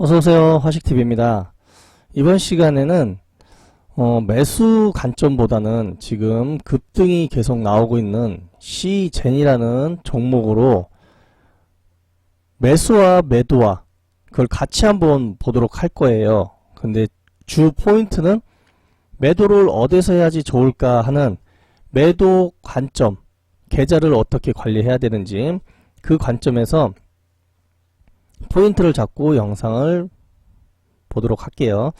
어서오세요. 화식TV입니다. 이번 시간에는 어, 매수 관점보다는 지금 급등이 계속 나오고 있는 C젠이라는 종목으로 매수와 매도와 그걸 같이 한번 보도록 할 거예요. 근데 주 포인트는 매도를 어디서 해야지 좋을까 하는 매도 관점, 계좌를 어떻게 관리해야 되는지 그 관점에서 포인트를 잡고 영상을 보도록 할게요.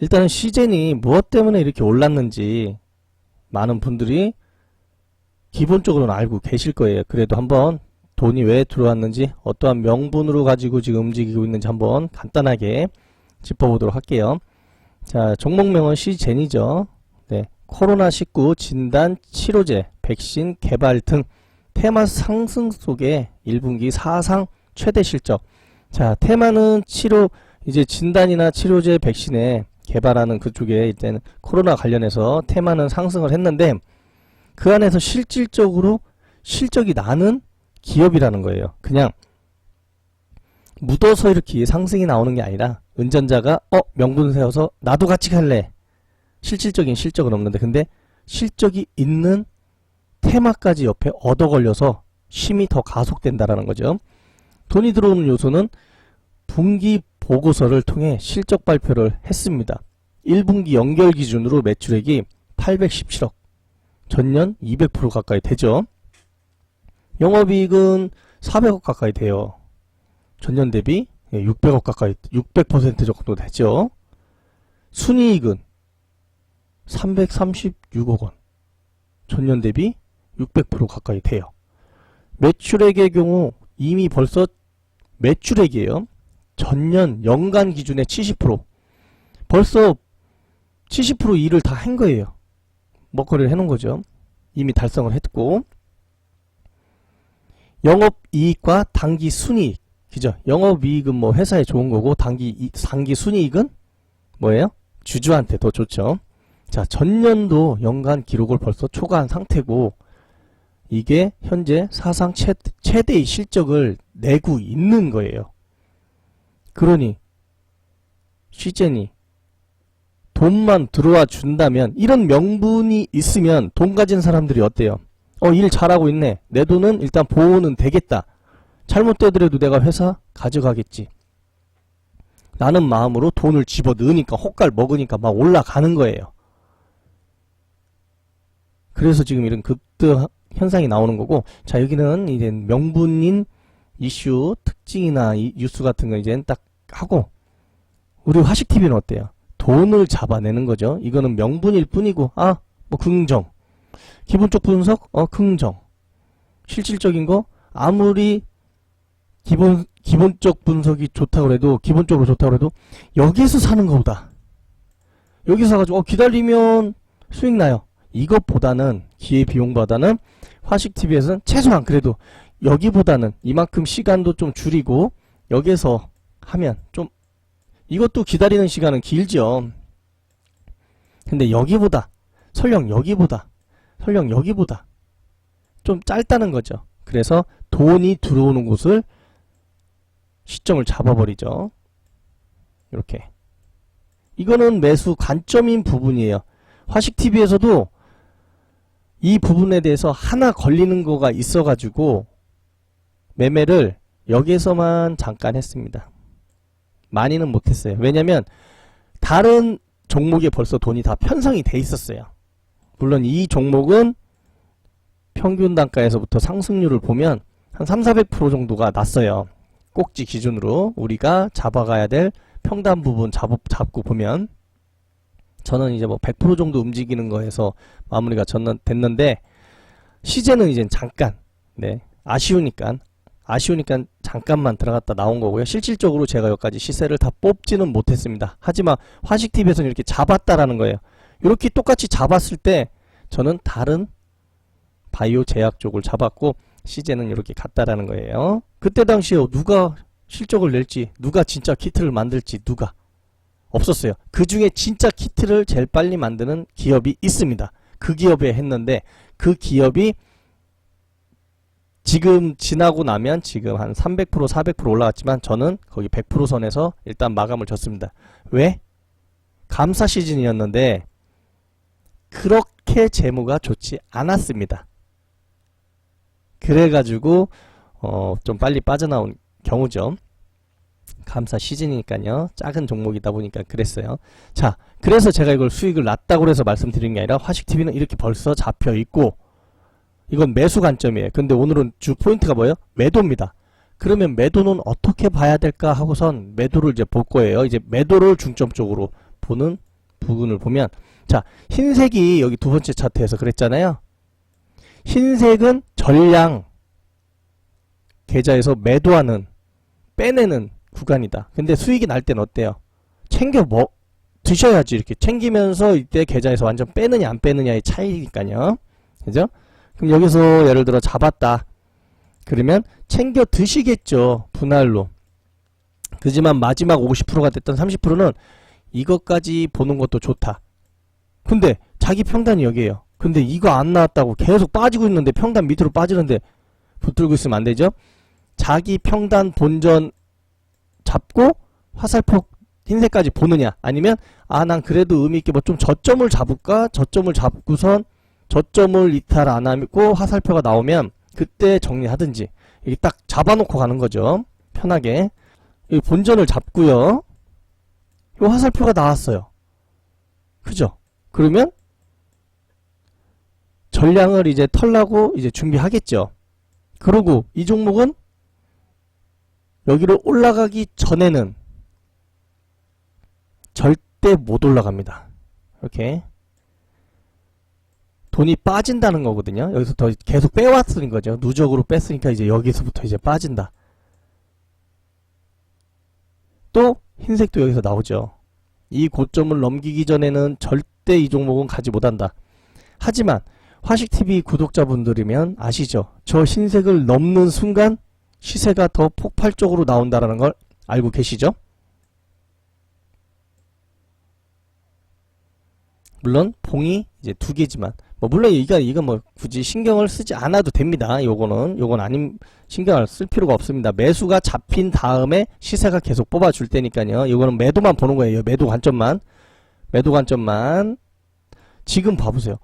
일단은 시젠이 무엇 때문에 이렇게 올랐는지 많은 분들이 기본적으로는 알고 계실 거예요. 그래도 한번 돈이 왜 들어왔는지 어떠한 명분으로 가지고 지금 움직이고 있는지 한번 간단하게 짚어보도록 할게요. 자, 종목명은 시젠이죠. 네, 코로나19 진단 치료제, 백신 개발 등 테마 상승 속에 1분기 사상 최대 실적. 자, 테마는 치료, 이제 진단이나 치료제 백신에 개발하는 그쪽에 이제는 코로나 관련해서 테마는 상승을 했는데 그 안에서 실질적으로 실적이 나는 기업이라는 거예요. 그냥 묻어서 이렇게 상승이 나오는 게 아니라 은전자가 어 명분 세워서 나도 같이 갈래. 실질적인 실적은 없는데 근데 실적이 있는 테마까지 옆에 얻어 걸려서 심이 더 가속된다라는 거죠. 돈이 들어오는 요소는 분기 보고서를 통해 실적 발표를 했습니다. 1분기 연결 기준으로 매출액이 817억, 전년 200% 가까이 되죠. 영업이익은 400억 가까이 돼요. 전년 대비 600억 가까이, 600% 정도 되죠. 순이익은 336억 원, 전년 대비 600% 가까이 돼요. 매출액의 경우 이미 벌써 매출액이에요. 전년 연간 기준의 70% 벌써 70% 일을 다 한 거예요. 먹거리를 해놓은 거죠. 이미 달성을 했고 영업이익과 당기 순이익 그죠? 영업이익은 뭐 회사에 좋은 거고 당기 이- 당기 순이익은 뭐예요? 주주한테 더 좋죠. 자 전년도 연간 기록을 벌써 초과한 상태고 이게 현재 사상 최, 최대의 실적을 내고 있는 거예요. 그러니 시젠이 돈만 들어와 준다면 이런 명분이 있으면 돈 가진 사람들이 어때요? 어, 일 잘하고 있네. 내 돈은 일단 보호는 되겠다. 잘못되더라도 내가 회사 가져가겠지. 라는 마음으로 돈을 집어 넣으니까 호가를 먹으니까 막 올라가는 거예요. 그래서 지금 이런 급등 현상이 나오는 거고 자 여기는 이제 명분인 이슈 특징이나 이 뉴스 같은 거 이제 딱 하고 우리 화식 TV는 어때요? 돈을 잡아내는 거죠. 이거는 명분일 뿐이고 아 뭐 긍정 기본적 분석 어 긍정 실질적인 거 아무리 기본 기본적 분석이 좋다고 해도 기본적으로 좋다고 해도 여기서 사는 거보다 여기서 사가지고 어 기다리면 수익 나요. 이것보다는 기회 비용보다는 화식 TV에서는 최소한 그래도 여기보다는 이만큼 시간도 좀 줄이고 여기서 하면 좀 이것도 기다리는 시간은 길죠. 근데 여기보다 설령 여기보다 설령 여기보다 좀 짧다는 거죠. 그래서 돈이 들어오는 곳을 시점을 잡아버리죠. 이렇게 이거는 매수 관점인 부분이에요. 화식 TV에서도 이 부분에 대해서 하나 걸리는 거가 있어가지고 매매를 여기에서만 잠깐 했습니다. 많이는 못했어요. 왜냐면 다른 종목에 벌써 돈이 다 편성이 돼 있었어요. 물론 이 종목은 평균 단가에서부터 상승률을 보면 한 3, 400% 정도가 났어요. 꼭지 기준으로 우리가 잡아가야 될 평단 부분 잡, 잡고 보면 저는 이제 뭐 100% 정도 움직이는 거에서 마무리가 전 됐는데 시제는 이제 잠깐 네 아쉬우니까 아쉬우니까 잠깐만 들어갔다 나온 거고요. 실질적으로 제가 여기까지 시세를 다 뽑지는 못했습니다. 하지만 화식TV에서는 이렇게 잡았다라는 거예요. 이렇게 똑같이 잡았을 때 저는 다른 바이오 제약 쪽을 잡았고 시제는 이렇게 갔다라는 거예요. 그때 당시에 누가 실적을 낼지 누가 진짜 키트를 만들지 누가 없었어요. 그 중에 진짜 키트를 제일 빨리 만드는 기업이 있습니다. 그 기업에 했는데 그 기업이 지금 지나고 나면 지금 한 300% 400% 올라갔지만 저는 거기 100% 선에서 일단 마감을 졌습니다. 왜? 감사 시즌이었는데 그렇게 재무가 좋지 않았습니다. 그래가지고 어, 좀 빨리 빠져나온 경우죠. 감사 시즌이니까요. 작은 종목이다 보니까 그랬어요. 자, 그래서 제가 이걸 수익을 낮다고 해서 말씀드리는 게 아니라 화식TV는 이렇게 벌써 잡혀 있고 이건 매수 관점이에요. 근데 오늘은 주 포인트가 뭐예요? 매도입니다. 그러면 매도는 어떻게 봐야 될까 하고선 매도를 이제 볼 거예요. 이제 매도를 중점적으로 보는 부분을 보면 자, 흰색이 여기 두 번째 차트에서 그랬잖아요. 흰색은 전량 계좌에서 매도하는 빼내는 구간이다. 근데 수익이 날 땐 어때요? 챙겨 뭐 드셔야지 이렇게 챙기면서 이때 계좌에서 완전 빼느냐 안 빼느냐의 차이니까요. 그죠? 그럼 여기서 예를 들어 잡았다. 그러면 챙겨 드시겠죠. 분할로. 그지만 마지막 50%가 됐던 30%는 이것까지 보는 것도 좋다. 근데 자기 평단이 여기에요. 근데 이거 안 나왔다고 계속 빠지고 있는데 평단 밑으로 빠지는데 붙들고 있으면 안 되죠? 자기 평단 본전 잡고 화살표 흰색까지 보느냐? 아니면 아 난 그래도 의미 있게 뭐 좀 저점을 잡을까? 저점을 잡고선 저점을 이탈 안 하고 화살표가 나오면 그때 정리하든지. 이게 딱 잡아놓고 가는 거죠. 편하게. 이 본전을 잡고요. 이 화살표가 나왔어요. 그죠? 그러면 전량을 이제 털라고 이제 준비하겠죠. 그리고 이 종목은 여기로 올라가기 전에는 절대 못 올라갑니다. 이렇게 돈이 빠진다는 거거든요. 여기서 더 계속 빼왔으니 거죠. 누적으로 뺐으니까 이제 여기서부터 이제 빠진다. 또 흰색도 여기서 나오죠. 이 고점을 넘기기 전에는 절대 이 종목은 가지 못한다. 하지만 화식TV 구독자분들이면 아시죠? 저 흰색을 넘는 순간 시세가 더 폭발적으로 나온다라는 걸 알고 계시죠? 물론 봉이 이제 두 개지만 뭐 물론 이거 이거 뭐 굳이 신경을 쓰지 않아도 됩니다. 요거는 요건 아님 신경을 쓸 필요가 없습니다. 매수가 잡힌 다음에 시세가 계속 뽑아줄 때니까요. 이거는 매도만 보는 거예요. 매도 관점만 매도 관점만 지금 봐 보세요.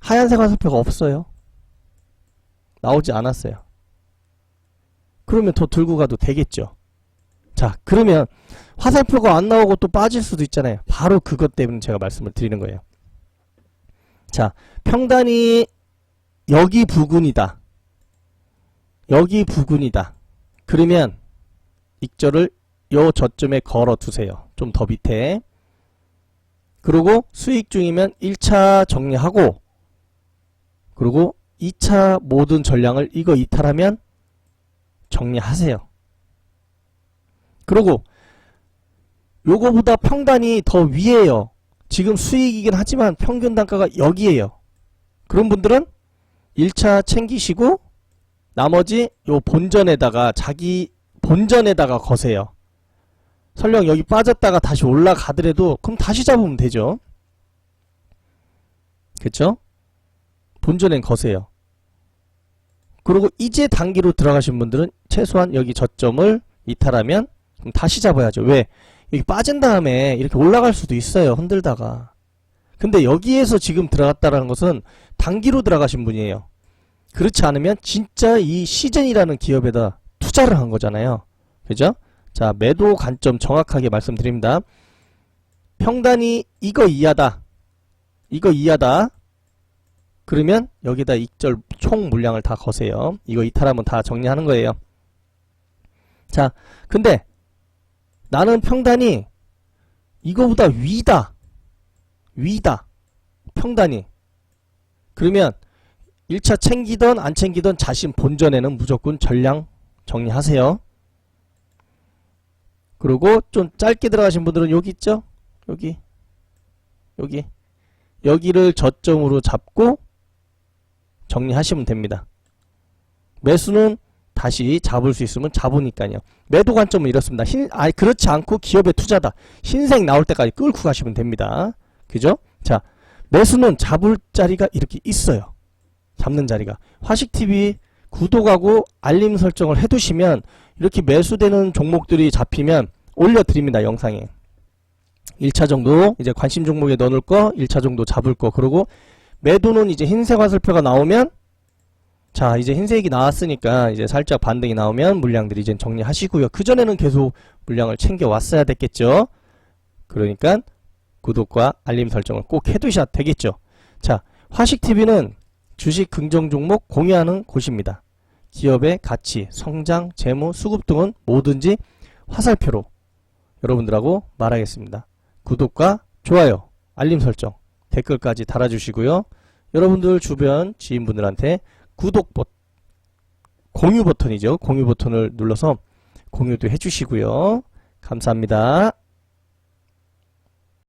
하얀색 화살표가 없어요. 나오지 않았어요. 그러면 더 들고 가도 되겠죠. 자, 그러면 화살표가 안 나오고 또 빠질 수도 있잖아요. 바로 그것 때문에 제가 말씀을 드리는 거예요. 자, 평단이 여기 부근이다. 여기 부근이다. 그러면 익절을 요 저점에 걸어 두세요. 좀 더 밑에. 그리고 수익 중이면 1차 정리하고 그리고 2차 모든 전량을 이거 이탈하면 정리하세요. 그리고 요거보다 평단이 더 위에요. 지금 수익이긴 하지만 평균 단가가 여기에요. 그런 분들은 1차 챙기시고 나머지 요 본전에다가 자기 본전에다가 거세요. 설령 여기 빠졌다가 다시 올라가더라도 그럼 다시 잡으면 되죠. 그쵸? 본전엔 거세요. 그리고 이제 단기로 들어가신 분들은 최소한 여기 저점을 이탈하면 다시 잡아야죠. 왜? 여기 빠진 다음에 이렇게 올라갈 수도 있어요. 흔들다가. 근데 여기에서 지금 들어갔다라는 것은 단기로 들어가신 분이에요. 그렇지 않으면 진짜 이 시즌이라는 기업에다 투자를 한 거잖아요. 그죠? 자, 매도 관점 정확하게 말씀드립니다. 평단이 이거 이하다. 이거 이하다. 그러면 여기다 익절 총 물량을 다 거세요. 이거 이탈하면 다 정리하는 거예요. 자, 근데 나는 평단이 이거보다 위다. 위다. 평단이. 그러면 1차 챙기던 안 챙기던 자신 본전에는 무조건 전량 정리하세요. 그리고 좀 짧게 들어가신 분들은 여기 있죠? 여기. 여기. 여기를 저점으로 잡고 정리하시면 됩니다. 매수는 다시 잡을 수 있으면 잡으니까요. 매도 관점은 이렇습니다. 흰, 아 그렇지 않고 기업에 투자다. 흰색 나올 때까지 끌고 가시면 됩니다. 그죠? 자, 매수는 잡을 자리가 이렇게 있어요. 잡는 자리가. 화식TV 구독하고 알림 설정을 해두시면 이렇게 매수되는 종목들이 잡히면 올려드립니다, 영상에. 1차 정도 이제 관심 종목에 넣어놓을 거, 1차 정도 잡을 거, 그리고 매도는 이제 흰색 화살표가 나오면 자, 이제 흰색이 나왔으니까 이제 살짝 반등이 나오면 물량들이 이제 정리하시고요. 그전에는 계속 물량을 챙겨 왔어야 됐겠죠. 그러니까 구독과 알림 설정을 꼭 해두셔야 되겠죠. 자, 화식TV는 주식 긍정 종목 공유하는 곳입니다. 기업의 가치, 성장, 재무, 수급 등은 뭐든지 화살표로 여러분들하고 말하겠습니다. 구독과 좋아요, 알림 설정, 댓글까지 달아주시고요. 여러분들 주변 지인분들한테 구독 버 공유 버튼이죠. 공유 버튼을 눌러서 공유도 해주시고요. 감사합니다.